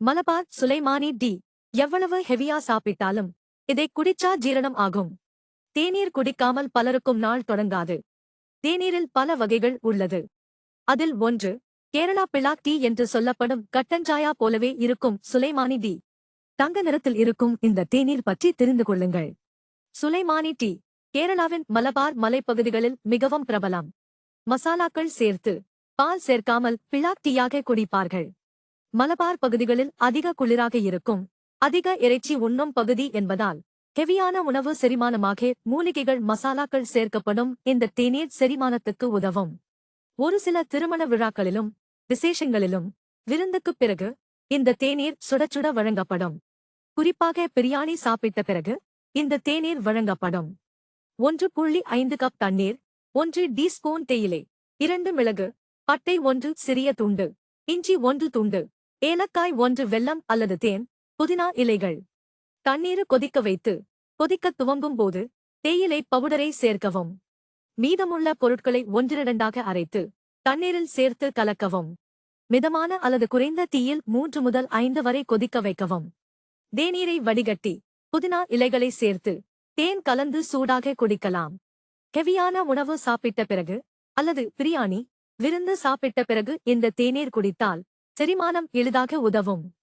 Malabar Soleimani D. எவ்வளவு ஹெவியா சாப்பிட்டாலும் இதை குடிச்சா ஜீரணம் ஆகும். தேநீர் குடிக்காமல் பலருக்கும் நாள் தொடங்காது. தேநீரில் பல வகைகள் உள்ளது. அதில் ஒன்று கேரளா பிளாக் டீ என்று சொல்லப்படும் கட்டஞ்சாயா போலவே இருக்கும் சுலைமானி டீ. தங்க நிறத்தில் இருக்கும் இந்த தேநீர் பற்றி தெரிந்து கொள்ளுங்கள். சுலைமானி டீ கேரளாவின் மலபார் மலைப்பகுதிகளில் மிகவும் பிரபலம். மசாலாக்கள் சேர்த்து பால் சேர்க்காமல் பிளாக் டீயாக குடிப்பார்கள். மலபார் பகுதிகளில் அதிக குளிராக இருக்கும். அதிக இறைச்சி உண்ணும் பகுதி என்பதால் ஹெவியான உணவு செரிமானமாக மூலிகைகள் மசாலாக்கள் சேர்க்கப்படும் இந்த தேநீர் செரிமானத்துக்கு உதவும். ஒரு சில திருமண விழாக்களிலும் விசேஷங்களிலும் விருந்துக்குப் பிறகு இந்த தேநீர் சுடச்சுட வழங்கப்படும். குறிப்பாக பிரியாணி சாப்பிட்ட பிறகு இந்த தேநீர் வழங்கப்படும். ஒன்று புள்ளி ஐந்து கப் தண்ணீர் ஒன்று டீஸ்பூன் தேயிலை இரண்டு மிளகு பட்டை ஒன்று சிறிய துண்டு இஞ்சி ஒன்று துண்டு ஏலக்காய் ஒன்று வெல்லம் அல்லது தேன் புதினா இலைகள். தண்ணீர் கொதிக்க வைத்து கொதிக்கத் துவங்கும் போது தேயிலை பவுடரை சேர்க்கவும். மீதமுள்ள பொருட்களை ஒன்றிரண்டாக அரைத்து தண்ணீரில் சேர்த்து கலக்கவும். மிதமான அல்லது குறைந்த தீயில் மூன்று முதல் ஐந்து வரை கொதிக்க வைக்கவும். தேநீரை வடிகட்டி புதினா இலைகளை சேர்த்து தேன் கலந்து சூடாக குடிக்கலாம். ஹெவியான உணவு சாப்பிட்ட பிறகு அல்லது பிரியாணி விருந்து சாப்பிட்ட பிறகு இந்த தேநீர் குடித்தால் செரிமானம் எளிதாக உதவும்.